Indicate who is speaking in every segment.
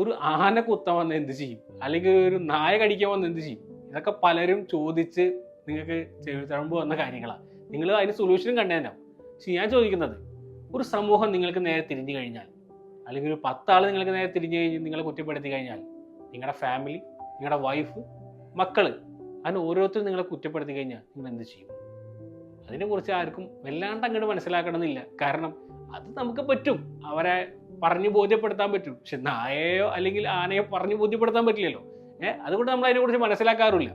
Speaker 1: ഒരു ആന കുത്താൻ വന്ന് എന്ത് ചെയ്യും? അല്ലെങ്കിൽ ഒരു നായ കടിക്കാൻ വന്ന് എന്ത് ചെയ്യും? ഇതൊക്കെ പലരും ചോദിച്ച് നിങ്ങൾക്ക് ചെവിത്തഴമ്പ് വന്ന കാര്യങ്ങളാണ് നിങ്ങൾ അതിന് സൊല്യൂഷനും കണ്ടേനാവും പക്ഷെ ഞാൻ ചോദിക്കുന്നത് ഒരു സമൂഹം നിങ്ങൾക്ക് നേരെ തിരിഞ്ഞു കഴിഞ്ഞാൽ അല്ലെങ്കിൽ ഒരു പത്താൾ നിങ്ങൾക്ക് നേരെ തിരിഞ്ഞു കഴിഞ്ഞ് നിങ്ങളെ കുറ്റപ്പെടുത്തി കഴിഞ്ഞാൽ നിങ്ങളുടെ ഫാമിലി നിങ്ങളുടെ വൈഫ് മക്കൾ അതിന് ഓരോരുത്തരും നിങ്ങളെ കുറ്റപ്പെടുത്തി കഴിഞ്ഞാൽ നിങ്ങൾ എന്ത് ചെയ്യും? അതിനെക്കുറിച്ച് ആർക്കും വല്ലാണ്ട് അങ്ങോട്ട് മനസ്സിലാക്കണമെന്നില്ല. കാരണം അത് നമുക്ക് പറ്റും. അവരെ പറഞ്ഞു ബോധ്യപ്പെടുത്താൻ പറ്റും. പക്ഷെ നായയോ അല്ലെങ്കിൽ ആനയോ പറഞ്ഞു ബോധ്യപ്പെടുത്താൻ പറ്റില്ലല്ലോ. ഏഹ് അതുകൊണ്ട് നമ്മൾ അതിനെക്കുറിച്ച് മനസ്സിലാക്കാറില്ല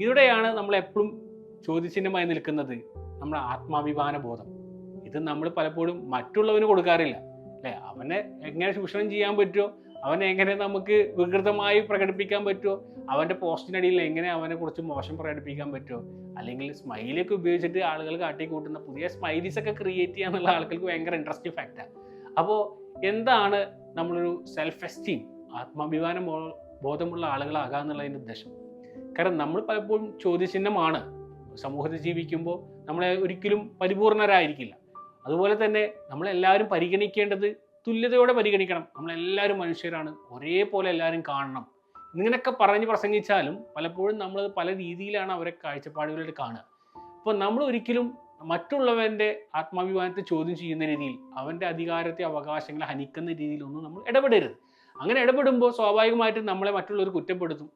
Speaker 1: ഇവിടെയാണ് നമ്മൾ എപ്പോഴും ചോദ്യചിഹ്നമായി നിൽക്കുന്നത് നമ്മുടെ ആത്മാഭിമാന ബോധം. ഇത് നമ്മൾ പലപ്പോഴും മറ്റുള്ളവന് കൊടുക്കാറില്ല. അല്ലെ? അവനെ എങ്ങനെ ചൂഷണം ചെയ്യാൻ പറ്റുമോ അവനെ എങ്ങനെ നമുക്ക് വികൃതമായി പ്രകടിപ്പിക്കാൻ പറ്റുമോ അവന്റെ പോസ്റ്റിനടിയിൽ എങ്ങനെ അവനെ കുറിച്ച് മോശം പ്രകടിപ്പിക്കാൻ പറ്റുമോ അല്ലെങ്കിൽ സ്മൈലൊക്കെ ഉപയോഗിച്ചിട്ട് ആളുകൾ കാട്ടിക്കൂട്ടുന്ന പുതിയ സ്മൈലീസ് ഒക്കെ ക്രിയേറ്റ് ചെയ്യാന്നുള്ള ആളുകൾക്ക് ഭയങ്കര ഇൻട്രസ്റ്റിംഗ് ഫാക്റ്റാണ് അപ്പോൾ എന്താണ് നമ്മളൊരു സെൽഫ് എസ്റ്റീം ആത്മാഭിമാനം ബോധമുള്ള ആളുകളാകുക എന്നുള്ളതിന്റെ ഉദ്ദേശം. കാരണം നമ്മൾ പലപ്പോഴും ചോദ്യചിഹ്നമാണ്. സമൂഹത്തിൽ ജീവിക്കുമ്പോൾ നമ്മളെ ഒരിക്കലും പരിപൂർണരായിരിക്കില്ല. അതുപോലെ തന്നെ നമ്മളെല്ലാവരും പരിഗണിക്കേണ്ടത് തുല്യതയോടെ പരിഗണിക്കണം. നമ്മളെല്ലാവരും മനുഷ്യരാണ്. ഒരേപോലെ എല്ലാവരും കാണണം. ഇങ്ങനെയൊക്കെ പറഞ്ഞ് പ്രസംഗിച്ചാലും പലപ്പോഴും നമ്മൾ പല രീതിയിലാണ് അവരെ കാഴ്ചപ്പാടുകളായിട്ട് കാണുക. അപ്പോൾ നമ്മൾ ഒരിക്കലും മറ്റുള്ളവന്റെ ആത്മാഭിമാനത്തെ ചോദ്യം ചെയ്യുന്ന രീതിയിൽ അവന്റെ അധികാരത്തെ അവകാശങ്ങളെ ഹനിക്കുന്ന രീതിയിലൊന്നും നമ്മൾ ഇടപെടരുത്. അങ്ങനെ ഇടപെടുമ്പോൾ സ്വാഭാവികമായിട്ടും നമ്മളെ മറ്റുള്ളവർ കുറ്റപ്പെടുത്തും.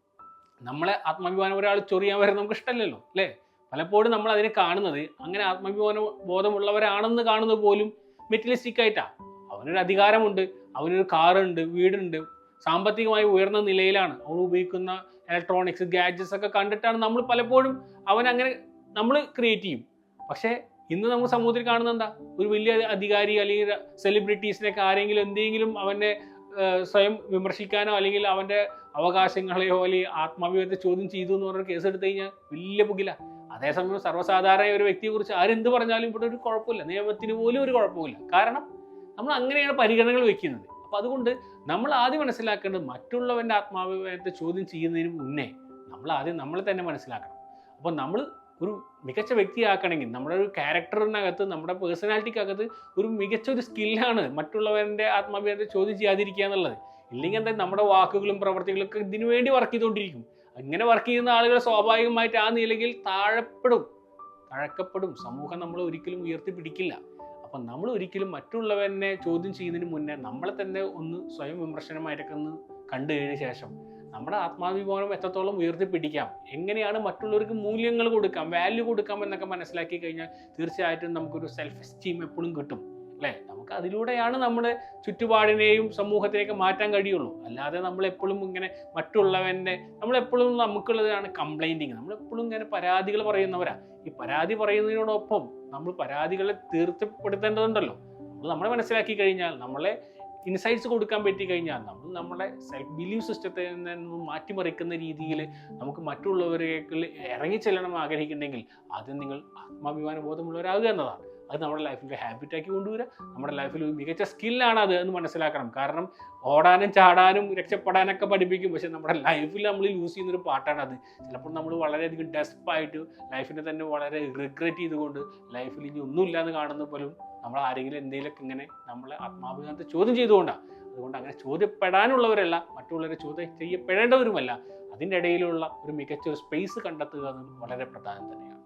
Speaker 1: നമ്മളെ ആത്മാഭിമാനം ഒരാൾ ചൊറിയാൻ വരെ നമുക്ക് ഇഷ്ടമല്ലല്ലോ അല്ലേ? പലപ്പോഴും നമ്മൾ അതിനെ കാണുന്നത് അങ്ങനെ ആത്മാഭിമാന ബോധമുള്ളവരാണെന്ന് കാണുന്നത് പോലും മെറ്റലിസ്റ്റിക് ആയിട്ടാണ് അവനൊരു അധികാരമുണ്ട് അവനൊരു കാറുണ്ട് വീടുണ്ട് സാമ്പത്തികമായി ഉയർന്ന നിലയിലാണ്. അവൻ ഉപയോഗിക്കുന്ന ഇലക്ട്രോണിക്സ് ഗാഡ്ജറ്റ്സ് ഒക്കെ കണ്ടിട്ടാണ് നമ്മൾ പലപ്പോഴും അവൻ അങ്ങനെ നമ്മൾ ക്രിയേറ്റ് ചെയ്യും. പക്ഷേ ഇന്ന് നമ്മൾ സമൂഹത്തിൽ കാണുന്നത് എന്താ? ഒരു വലിയ അധികാരി അല്ലെങ്കിൽ സെലിബ്രിറ്റീസിനൊക്കെ ആരെങ്കിലും എന്തെങ്കിലും അവനെ സ്വയം വിമർശിക്കാനോ അല്ലെങ്കിൽ അവന്റെ അവകാശങ്ങളെയോ അല്ലെങ്കിൽ ആത്മാഭിമാനത്തെ ചോദ്യം ചെയ്തു എന്ന് പറഞ്ഞൊരു കേസ് എടുത്തു കഴിഞ്ഞാൽ വലിയ പുകില. അതേസമയം സർവസാധാരണ ഒരു വ്യക്തിയെക്കുറിച്ച് ആരെന്ത് പറഞ്ഞാലും ഇവിടെ ഒരു കുഴപ്പമില്ല. നിയമത്തിന് പോലും ഒരു കുഴപ്പമില്ല. കാരണം നമ്മൾ അങ്ങനെയാണ് പരിഗണനകൾ വെക്കുന്നത്. അപ്പം അതുകൊണ്ട് നമ്മൾ ആദ്യം മനസ്സിലാക്കേണ്ടത് മറ്റുള്ളവന്റെ ആത്മാഭിമാനത്തെ ചോദ്യം ചെയ്യുന്നതിന് മുന്നേ നമ്മൾ ആദ്യം നമ്മളെ തന്നെ മനസ്സിലാക്കണം. അപ്പോൾ നമ്മൾ ഒരു മികച്ച വ്യക്തിയാക്കണമെങ്കിൽ നമ്മുടെ ഒരു ക്യാരക്ടറിനകത്ത് നമ്മുടെ പേഴ്സണാലിറ്റിക്കകത്ത് ഒരു മികച്ച ഒരു സ്കില്ലാണ് മറ്റുള്ളവരുടെ ആത്മാഭിമാനത്തെ ചോദ്യം ചെയ്യാതിരിക്കുക എന്നുള്ളത്. ഇല്ലെങ്കിൽ എന്താ നമ്മുടെ വാക്കുകളും പ്രവർത്തികളൊക്കെ ഇതിനു വേണ്ടി വർക്ക് ചെയ്തുകൊണ്ടിരിക്കും. അങ്ങനെ വർക്ക് ചെയ്യുന്ന ആളുകൾ സ്വാഭാവികമായിട്ട് ആ നിലയിൽ താഴെപ്പെടും. തഴക്കപ്പെടും. സമൂഹം നമ്മൾ ഒരിക്കലും ഉയർത്തിപ്പിടിക്കില്ല. അപ്പം നമ്മൾ ഒരിക്കലും മറ്റുള്ളവരെ ചോദ്യം ചെയ്യുന്നതിന് മുന്നേ നമ്മളെ തന്നെ ഒന്ന് സ്വയം വിമർശനമായിട്ടൊക്കെ ഒന്ന് കണ്ടു കഴിഞ്ഞ ശേഷം നമ്മുടെ ആത്മാഭിമാനം എത്രത്തോളം ഉയർത്തിപ്പിടിക്കാം? എങ്ങനെയാണ് മറ്റുള്ളവർക്ക് മൂല്യങ്ങൾ കൊടുക്കാം വാല്യൂ കൊടുക്കാം എന്നൊക്കെ മനസ്സിലാക്കി കഴിഞ്ഞാൽ തീർച്ചയായിട്ടും നമുക്കൊരു സെൽഫ് എസ്റ്റീം എപ്പോഴും കിട്ടും അല്ലേ? നമുക്ക് അതിലൂടെയാണ് നമ്മുടെ ചുറ്റുപാടിനെയും സമൂഹത്തിനെയൊക്കെ മാറ്റാൻ കഴിയുള്ളൂ. അല്ലാതെ നമ്മൾ എപ്പോഴും ഇങ്ങനെ മറ്റുള്ളവന്റെ നമ്മളെപ്പോഴും നമുക്കുള്ളതാണ് കംപ്ലൈന്റിങ് നമ്മളെപ്പോഴും ഇങ്ങനെ പരാതികൾ പറയുന്നവരാ. ഈ പരാതി പറയുന്നതിനോടൊപ്പം നമ്മൾ പരാതികളെ തീർച്ചപ്പെടുത്തേണ്ടതുണ്ടല്ലോ. നമ്മൾ നമ്മളെ മനസ്സിലാക്കി കഴിഞ്ഞാൽ നമ്മളെ ഇൻസൈറ്റ്സ് കൊടുക്കാൻ പറ്റി കഴിഞ്ഞാൽ നമ്മൾ നമ്മുടെ സെൽഫ് ബിലീവ് സിസ്റ്റത്തെ നിന്ന് മാറ്റിമറിക്കുന്ന രീതിയിൽ നമുക്ക് മറ്റുള്ളവരേക്കിൽ ഇറങ്ങിച്ചെല്ലണം ചെല്ലണം ആഗ്രഹിക്കുന്നുണ്ടെങ്കിൽ ആദ്യം നിങ്ങൾ ആത്മാഭിമാന ബോധമുള്ളവരാകുക എന്നതാണ്. അത് നമ്മുടെ ലൈഫിന്റെ ഹാബിറ്റാക്കി കൊണ്ടുവരിക. നമ്മുടെ ലൈഫിൽ മികച്ച സ്കില്ലാണ് അത് എന്ന് മനസ്സിലാക്കണം. കാരണം ഓടാനും ചാടാനും രക്ഷപ്പെടാനൊക്കെ പഠിപ്പിക്കും. പക്ഷെ നമ്മുടെ ലൈഫിൽ നമ്മൾ യൂസ് ചെയ്യുന്ന ഒരു പാട്ടാണ് അത്. ചിലപ്പോൾ നമ്മൾ വളരെയധികം ഡെസ്പായിട്ട് ലൈഫിനെ തന്നെ വളരെ റിഗ്രറ്റ് ചെയ്തുകൊണ്ട് ലൈഫിൽ ഇനി ഒന്നുമില്ലാന്ന് കാണുന്ന പോലും നമ്മൾ ആരെങ്കിലും എന്തെങ്കിലുമൊക്കെ ഇങ്ങനെ നമ്മൾ ആത്മാഭിമാനത്തെ ചോദ്യം ചെയ്തുകൊണ്ടാണ് അതുകൊണ്ട് അങ്ങനെ ചോദ്യപ്പെടാനുള്ളവരല്ല മറ്റുള്ളവരെ ചോദ്യം ചെയ്യപ്പെടേണ്ടവരുമല്ല. അതിന്റെ ഇടയിലുള്ള ഒരു മികച്ച ഒരു സ്പേസ് കണ്ടെത്തുക എന്നത് വളരെ പ്രധാനം തന്നെയാണ്.